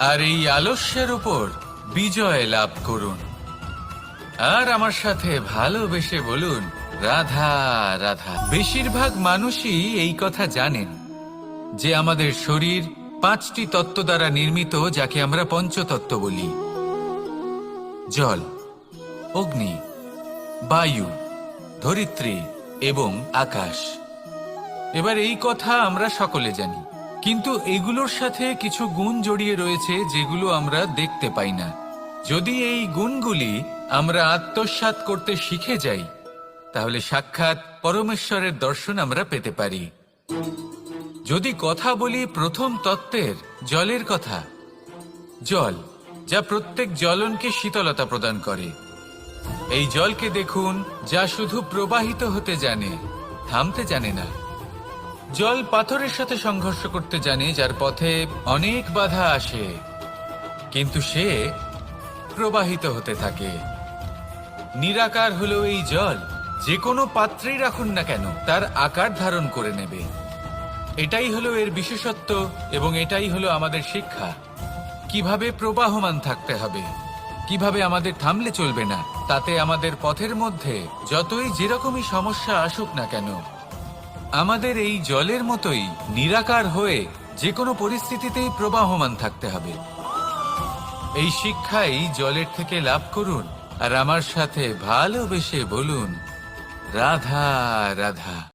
আর এই আলস্যের উপর বিজয় লাভ করুন। আর আমার সাথে ভালোবেসে বলুন, রাধা রাধা। বেশিরভাগ মানুষই এই কথা জানেন যে আমাদের শরীর পাঁচটি তত্ত্ব দ্বারা নির্মিত, যাকে আমরা পঞ্চতত্ত্ব বলি। জল, অগ্নি, বায়ু, ধরিত্রী এবং আকাশ। এবার এই কথা আমরা সকলে জানি। কিন্তু এগুলোর সাথে কিছু গুণ জড়িয়ে রয়েছে যেগুলো আমরা দেখতে পাই না। যদি এই গুণগুলি আমরা আত্মসাৎ করতে শিখে যাই, তাহলে সাক্ষাৎ পরমেশ্বরের দর্শন আমরা পেতে পারি। যদি কথা বলি প্রথম তত্ত্বের জলের কথা, জল যা প্রত্যেক জ্বলনকে শীতলতা প্রদান করে। এই জলকে দেখুন যা শুধু প্রবাহিত হতে জানে, থামতে জানে না। জল পাথরের সাথে সংঘর্ষ করতে জানে যার পথে অনেক বাধা আসে। কিন্তু সে প্রবাহিত হতে থাকে। নিরাকার হলো এই জল, যে কোনো পাত্রেই রাখুন না কেন, তার আকার ধারণ করে নেবে। এটাই হলো এর বিশেষত্ব এবং এটাই হলো আমাদের শিক্ষা। কীভাবে প্রবাহমান থাকতে হবে? কীভাবে আমাদের থামলে চলবে না? তাতে আমাদের পথের মধ্যে যতই যেরকমই সমস্যা আসুক না কেন আমাদের এই জলের মতোই নিরাকার হয়ে যে কোনো পরিস্থিতিতেই প্রবাহমান থাকতে হবে। এই শিক্ষাই জলের থেকে লাভ করুন আর আমার সাথে ভালোবেসে বলুন, রাধা রাধা।